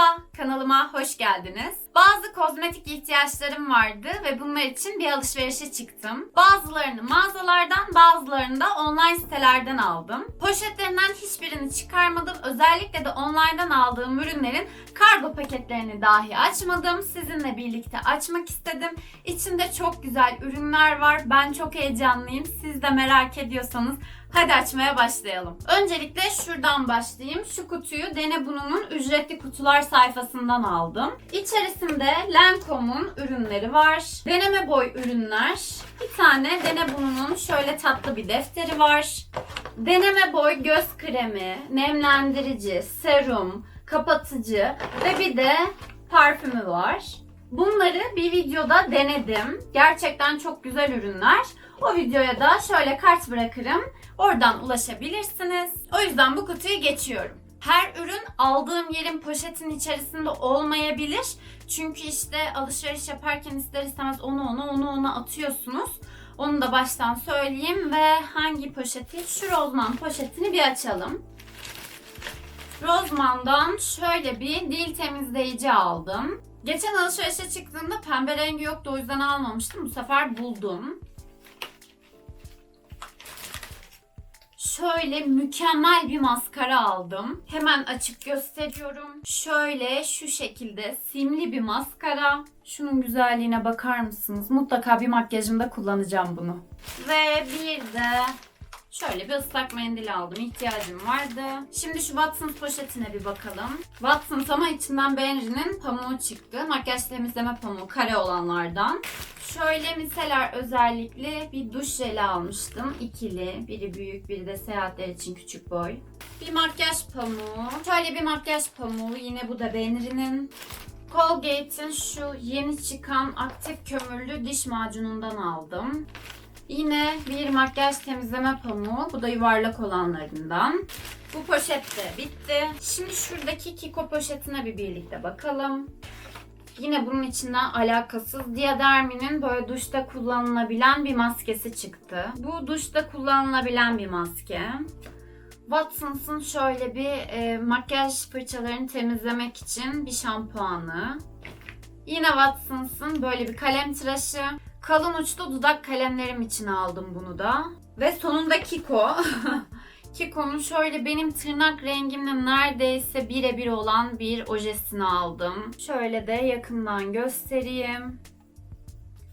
Merhaba, kanalıma hoş geldiniz. Bazı kozmetik ihtiyaçlarım vardı ve bunlar için bir alışverişe çıktım. Bazılarını mağazalardan, bazılarını da online sitelerden aldım. Poşetlerinden hiçbirini çıkarmadım. Özellikle de online'dan aldığım ürünlerin kargo paketlerini dahi açmadım. Sizinle birlikte açmak istedim. İçinde çok güzel ürünler var. Ben çok heyecanlıyım. Siz de merak ediyorsanız Hadi açmaya başlayalım. Öncelikle şuradan başlayayım. Şu kutuyu Dene Bunun'un ücretli kutular sayfasından aldım. İçerisinde Lancome'un ürünleri var. Deneme boy ürünler. Bir tane Dene Bunun'un şöyle tatlı bir defteri var. Deneme boy göz kremi, nemlendirici, serum, kapatıcı ve bir de parfümü var. Bunları bir videoda denedim. Gerçekten çok güzel ürünler. O videoya da şöyle kart bırakırım. Oradan ulaşabilirsiniz. O yüzden bu kutuyu geçiyorum. Her ürün aldığım yerin poşetin içerisinde olmayabilir. Çünkü işte alışveriş yaparken ister istemez onu ona onu ona atıyorsunuz. Onu da baştan söyleyeyim ve hangi poşeti? Şu Rozman poşetini bir açalım. Rozman'dan şöyle bir dil temizleyici aldım. Geçen alışverişe çıktığımda pembe rengi yoktu o yüzden almamıştım. Bu sefer buldum. Şöyle mükemmel bir maskara aldım. Hemen açıp gösteriyorum. Şöyle şu şekilde simli bir maskara. Şunun güzelliğine bakar mısınız? Mutlaka bir makyajımda kullanacağım bunu. Ve bir de Şöyle bir ıslak mendil aldım. İhtiyacım vardı. Şimdi şu Watsons poşetine bir bakalım. Watsons ama içinden Benri'nin pamuğu çıktı. Makyaj temizleme pamuğu kare olanlardan. Şöyle miseler özellikle bir duş jeli almıştım. İkili. Biri büyük, biri de seyahatler için küçük boy. Bir makyaj pamuğu. Şöyle bir makyaj pamuğu. Yine bu da Benri'nin. Colgate'in şu yeni çıkan aktif kömürlü diş macunundan aldım. Yine bir makyaj temizleme pamuğu. Bu da yuvarlak olanlarından. Bu poşet de bitti. Şimdi şuradaki Kiko poşetine bir birlikte bakalım. Yine bunun içinden alakasız Diadermi'nin böyle duşta kullanılabilen bir maskesi çıktı. Bu duşta kullanılabilen bir maske. Watsons'ın şöyle bir e, makyaj fırçalarını temizlemek için bir şampuanı. Yine Watsons'ın böyle bir kalem tıraşı. Kalın uçlu dudak kalemlerim için aldım bunu da. Ve sonunda Kiko. Kiko'nun şöyle benim tırnak rengimle neredeyse birebir olan bir ojesini aldım. Şöyle de yakından göstereyim.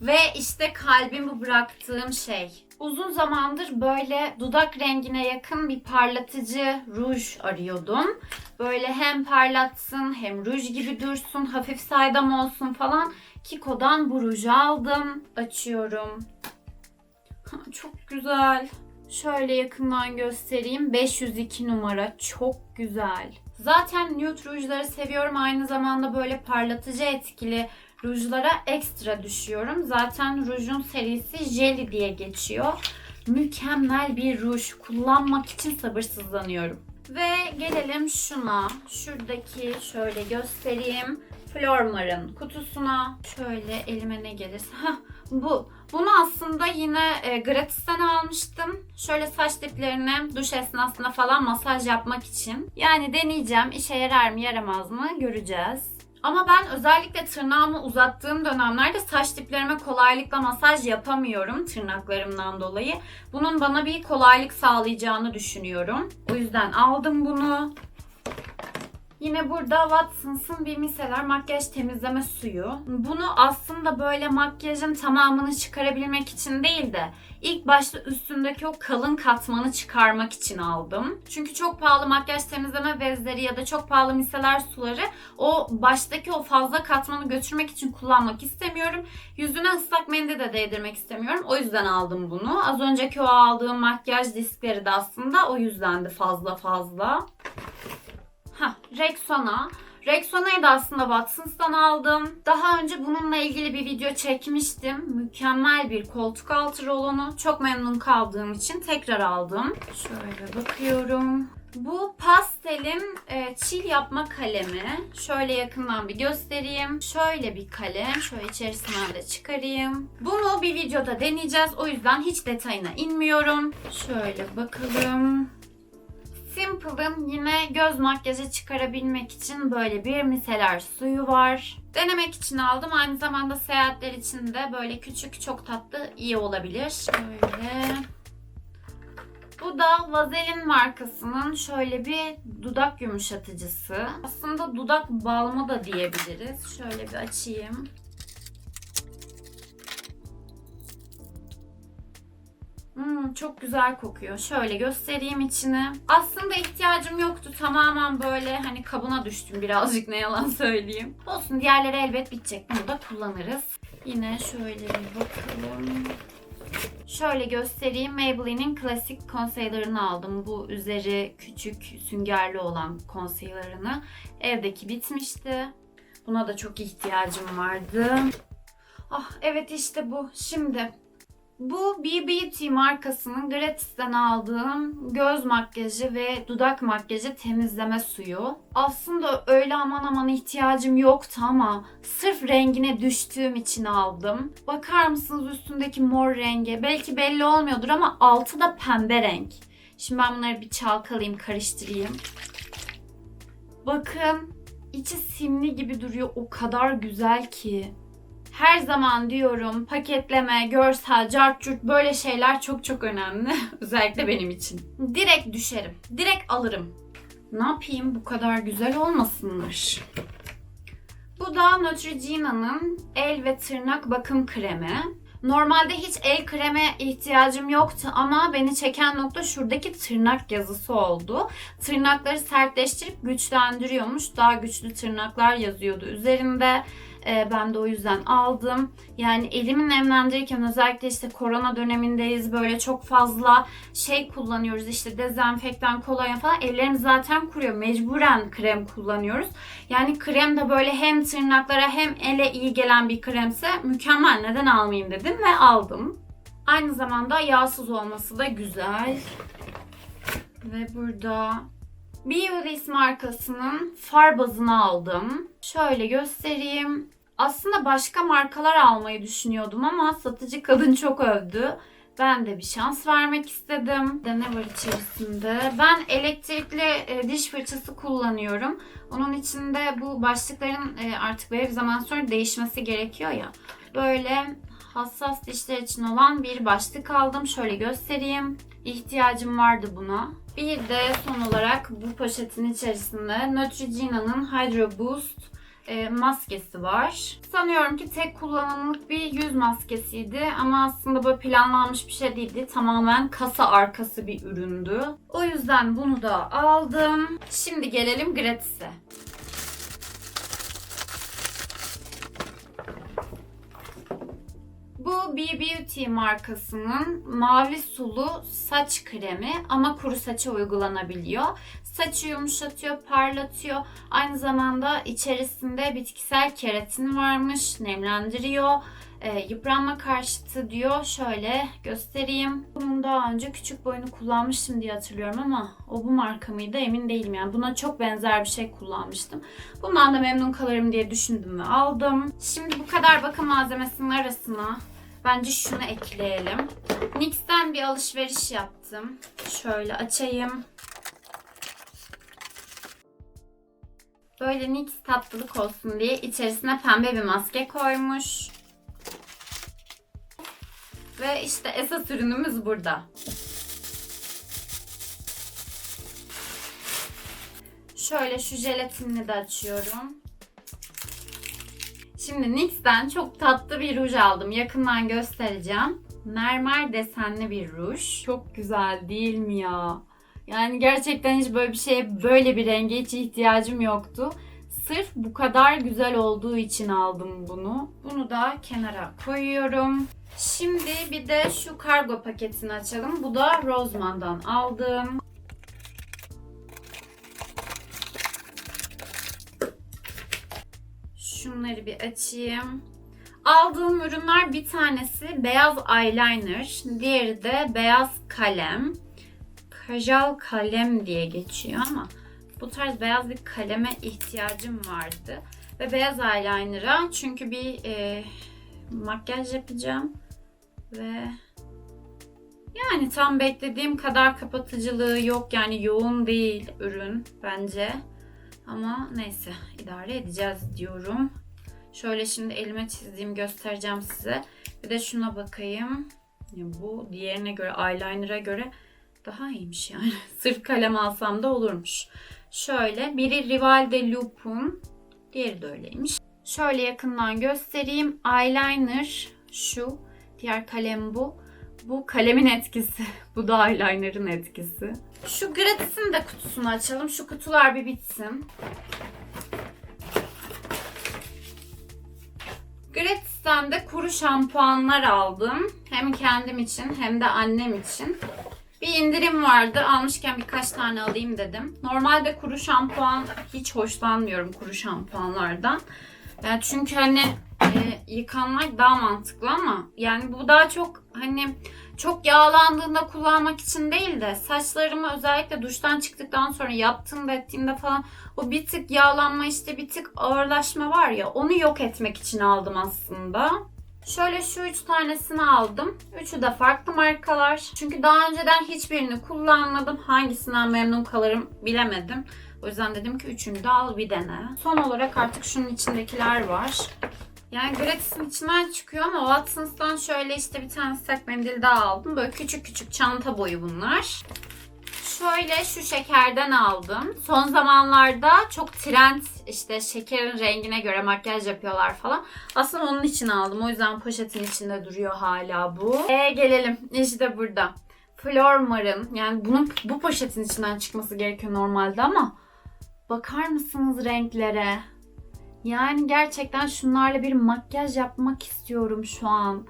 Ve işte kalbimi bıraktığım şey. Uzun zamandır böyle dudak rengine yakın bir parlatıcı ruj arıyordum. Böyle hem parlatsın hem ruj gibi dursun, hafif saydam olsun falan. Kiko'dan bu ruju aldım. Açıyorum. Çok güzel. Şöyle yakından göstereyim. 502 numara. Çok güzel. Zaten nude rujları seviyorum. Aynı zamanda böyle parlatıcı etkili rujlara ekstra düşüyorum. Zaten rujun serisi Jelly diye geçiyor. Mükemmel bir ruj. Kullanmak için sabırsızlanıyorum. Ve gelelim şuna. Şuradaki şöyle göstereyim. Flormar'ın kutusuna. Şöyle elime ne gelirse. Hah, bu. Bunu aslında yine e, gratisten almıştım. Şöyle saç diplerine duş esnasında falan masaj yapmak için. Yani deneyeceğim. İşe yarar mı yaramaz mı göreceğiz. Ama ben özellikle tırnağımı uzattığım dönemlerde saç diplerime kolaylıkla masaj yapamıyorum tırnaklarımdan dolayı. Bunun bana bir kolaylık sağlayacağını düşünüyorum. O yüzden aldım bunu. Yine burada Watsons'ın bir miseler makyaj temizleme suyu. Bunu aslında böyle makyajın tamamını çıkarabilmek için değil de ilk başta üstündeki o kalın katmanı çıkarmak için aldım. Çünkü çok pahalı makyaj temizleme bezleri ya da çok pahalı miseler suları o baştaki o fazla katmanı götürmek için kullanmak istemiyorum. Yüzüne ıslak mendil de değdirmek istemiyorum. O yüzden aldım bunu. Az önceki o aldığım makyaj diskleri de aslında o yüzdendi fazla fazla. Rexona. Rexona'yı da aslında Watsons'tan aldım. Daha önce bununla ilgili bir video çekmiştim. Mükemmel bir koltuk altı rolonu. Çok memnun kaldığım için tekrar aldım. Şöyle bakıyorum. Bu pastelin e, çil yapma kalemi. Şöyle yakından bir göstereyim. Şöyle bir kalem. Şöyle içerisinden de çıkarayım. Bunu bir videoda deneyeceğiz. O yüzden hiç detayına inmiyorum. Şöyle bakalım. Simple'ın yine göz makyajı çıkarabilmek için böyle bir miseler suyu var. Denemek için aldım. Aynı zamanda seyahatler için de böyle küçük çok tatlı iyi olabilir. Şöyle. Bu da Vaseline markasının şöyle bir dudak yumuşatıcısı. Aslında dudak balmı da diyebiliriz. Şöyle bir açayım. Hmm, çok güzel kokuyor. Şöyle göstereyim içini. Aslında ihtiyacım yoktu. Tamamen böyle hani kabına düştüm birazcık ne yalan söyleyeyim. Olsun diğerleri elbet bitecek. Bunu da kullanırız. Yine şöyle bir bakalım. Şöyle göstereyim. Maybelline'in klasik concealer'ını aldım. Bu üzeri küçük süngerli olan concealer'ını. Evdeki bitmişti. Buna da çok ihtiyacım vardı. Ah evet işte bu. Şimdi bu B Beauty markasının gratis'ten aldığım göz makyajı ve dudak makyajı temizleme suyu. Aslında öyle aman aman ihtiyacım yoktu ama sırf rengine düştüğüm için aldım. Bakar mısınız üstündeki mor renge? Belki belli olmuyordur ama altı da pembe renk. Şimdi ben bunları bir çalkalayayım, karıştırayım. Bakın içi simli gibi duruyor. O kadar güzel ki. Her zaman diyorum paketleme, görsel, cart curt böyle şeyler çok çok önemli. Özellikle benim için. Direkt düşerim. Direkt alırım. Ne yapayım bu kadar güzel olmasınlar. Bu da Neutrogena'nın el ve tırnak bakım kremi. Normalde hiç el kreme ihtiyacım yoktu ama beni çeken nokta şuradaki tırnak yazısı oldu. Tırnakları sertleştirip güçlendiriyormuş. Daha güçlü tırnaklar yazıyordu üzerinde. Ee, ben de o yüzden aldım. Yani elimi nemlendirirken özellikle işte korona dönemindeyiz. Böyle çok fazla şey kullanıyoruz. işte dezenfektan, kolonya falan. Ellerimiz zaten kuruyor. Mecburen krem kullanıyoruz. Yani krem de böyle hem tırnaklara hem ele iyi gelen bir kremse mükemmel. Neden almayayım dedim ve aldım. Aynı zamanda yağsız olması da güzel. Ve burada Biolis markasının far bazını aldım. Şöyle göstereyim. Aslında başka markalar almayı düşünüyordum ama satıcı kadın çok övdü. Ben de bir şans vermek istedim. De ne var içerisinde? Ben elektrikli e, diş fırçası kullanıyorum. Onun içinde bu başlıkların e, artık bir zaman sonra değişmesi gerekiyor ya. Böyle hassas dişler için olan bir başlık aldım. Şöyle göstereyim. İhtiyacım vardı buna. Bir de son olarak bu poşetin içerisinde Neutrogena'nın Hydro Boost e, maskesi var. Sanıyorum ki tek kullanımlık bir yüz maskesiydi ama aslında böyle planlanmış bir şey değildi. Tamamen kasa arkası bir üründü. O yüzden bunu da aldım. Şimdi gelelim gratis'e. Bu B Beauty markasının mavi sulu saç kremi ama kuru saça uygulanabiliyor. Saçı yumuşatıyor, parlatıyor. Aynı zamanda içerisinde bitkisel keratin varmış, nemlendiriyor. E, yıpranma karşıtı diyor. Şöyle göstereyim. Bunun daha önce küçük boyunu kullanmıştım diye hatırlıyorum ama o bu marka mıydı emin değilim. Yani buna çok benzer bir şey kullanmıştım. Bundan da memnun kalırım diye düşündüm ve aldım. Şimdi bu kadar bakım malzemesinin arasına bence şunu ekleyelim. NYX'ten bir alışveriş yaptım. Şöyle açayım. Böyle NYX tatlılık olsun diye içerisine pembe bir maske koymuş. Ve işte esas ürünümüz burada. Şöyle şu jelatinini de açıyorum. Şimdi NYX'ten çok tatlı bir ruj aldım. Yakından göstereceğim. Mermer desenli bir ruj. Çok güzel değil mi ya? Yani gerçekten hiç böyle bir şeye, böyle bir renge hiç ihtiyacım yoktu. Sırf bu kadar güzel olduğu için aldım bunu. Bunu da kenara koyuyorum. Şimdi bir de şu kargo paketini açalım. Bu da Roseman'dan aldım. Şunları bir açayım. Aldığım ürünler bir tanesi beyaz eyeliner, diğeri de beyaz kalem. Kajal kalem diye geçiyor ama bu tarz beyaz bir kaleme ihtiyacım vardı. Ve beyaz eyeliner'a çünkü bir e, makyaj yapacağım. Ve Yani tam beklediğim kadar kapatıcılığı yok. Yani yoğun değil ürün bence. Ama neyse idare edeceğiz diyorum. Şöyle şimdi elime çizdiğim göstereceğim size. Bir de şuna bakayım. Bu diğerine göre eyeliner'a göre daha iyiymiş yani. Sırf kalem alsam da olurmuş. Şöyle biri Rival de Loop'un diğeri de öyleymiş. Şöyle yakından göstereyim. Eyeliner şu. Diğer kalem bu. Bu kalemin etkisi. Bu da eyeliner'ın etkisi. Şu gratis'in de kutusunu açalım. Şu kutular bir bitsin. Gratis'ten de kuru şampuanlar aldım. Hem kendim için hem de annem için. Bir indirim vardı. Almışken birkaç tane alayım dedim. Normalde kuru şampuan hiç hoşlanmıyorum kuru şampuanlardan. Çünkü hani e, yıkanmak daha mantıklı ama yani bu daha çok hani çok yağlandığında kullanmak için değil de saçlarımı özellikle duştan çıktıktan sonra yaptığımda ettiğimde falan o bir tık yağlanma işte bir tık ağırlaşma var ya onu yok etmek için aldım aslında. Şöyle şu üç tanesini aldım. Üçü de farklı markalar. Çünkü daha önceden hiçbirini kullanmadım. Hangisinden memnun kalırım bilemedim. O yüzden dedim ki üçünü de al bir dene. Son olarak artık şunun içindekiler var. Yani gratis'in içinden çıkıyor ama Watsons'tan şöyle işte bir tane ıslak mendil daha aldım. Böyle küçük küçük çanta boyu bunlar. Şöyle şu şekerden aldım. Son zamanlarda çok trend işte şekerin rengine göre makyaj yapıyorlar falan. Aslında onun için aldım. O yüzden poşetin içinde duruyor hala bu. E gelelim. İşte burada. Flormar'ın yani bunun bu poşetin içinden çıkması gerekiyor normalde ama bakar mısınız renklere? Yani gerçekten şunlarla bir makyaj yapmak istiyorum şu an.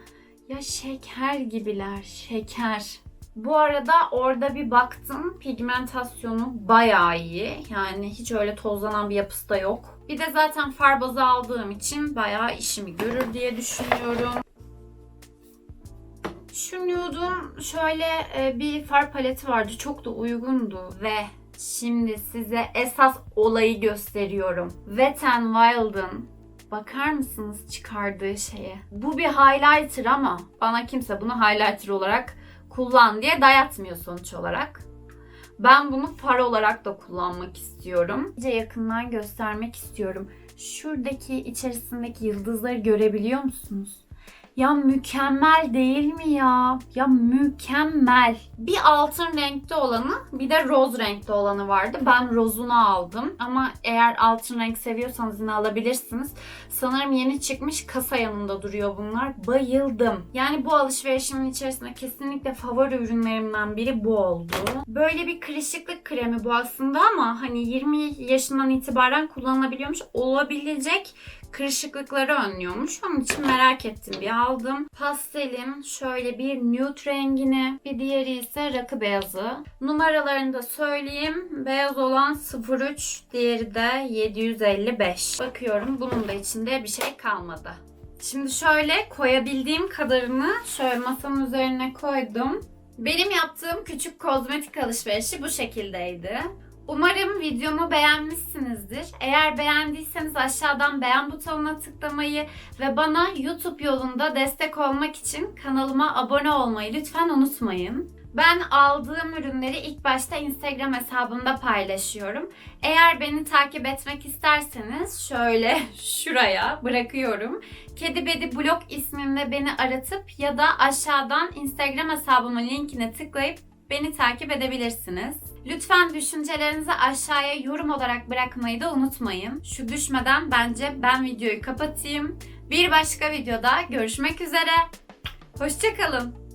Ya şeker gibiler, şeker. Bu arada orada bir baktım. Pigmentasyonu bayağı iyi. Yani hiç öyle tozlanan bir yapısı da yok. Bir de zaten far bazı aldığım için bayağı işimi görür diye düşünüyorum. Şu şöyle e, bir far paleti vardı. Çok da uygundu ve şimdi size esas olayı gösteriyorum. Wet n Wild'ın bakar mısınız çıkardığı şeye? Bu bir highlighter ama bana kimse bunu highlighter olarak kullan diye dayatmıyor sonuç olarak. Ben bunu far olarak da kullanmak istiyorum. İyice yakından göstermek istiyorum. Şuradaki içerisindeki yıldızları görebiliyor musunuz? Ya mükemmel değil mi ya? Ya mükemmel. Bir altın renkte olanı bir de roz renkte olanı vardı. Ben rozunu aldım. Ama eğer altın renk seviyorsanız yine alabilirsiniz. Sanırım yeni çıkmış kasa yanında duruyor bunlar. Bayıldım. Yani bu alışverişimin içerisinde kesinlikle favori ürünlerimden biri bu oldu. Böyle bir kırışıklık kremi bu aslında ama hani 20 yaşından itibaren kullanılabiliyormuş. Olabilecek kırışıklıkları önlüyormuş. Onun için merak ettim bir aldım. Pastelin şöyle bir nude rengini bir diğeri ise rakı beyazı. Numaralarını da söyleyeyim. Beyaz olan 03 diğeri de 755. Bakıyorum bunun da içinde bir şey kalmadı. Şimdi şöyle koyabildiğim kadarını şöyle masamın üzerine koydum. Benim yaptığım küçük kozmetik alışverişi bu şekildeydi. Umarım videomu beğenmişsinizdir. Eğer beğendiyseniz aşağıdan beğen butonuna tıklamayı ve bana YouTube yolunda destek olmak için kanalıma abone olmayı lütfen unutmayın. Ben aldığım ürünleri ilk başta Instagram hesabımda paylaşıyorum. Eğer beni takip etmek isterseniz şöyle şuraya bırakıyorum. Kedi Bedi Blog ismimle beni aratıp ya da aşağıdan Instagram hesabımın linkine tıklayıp beni takip edebilirsiniz. Lütfen düşüncelerinizi aşağıya yorum olarak bırakmayı da unutmayın. Şu düşmeden bence ben videoyu kapatayım. Bir başka videoda görüşmek üzere. Hoşçakalın.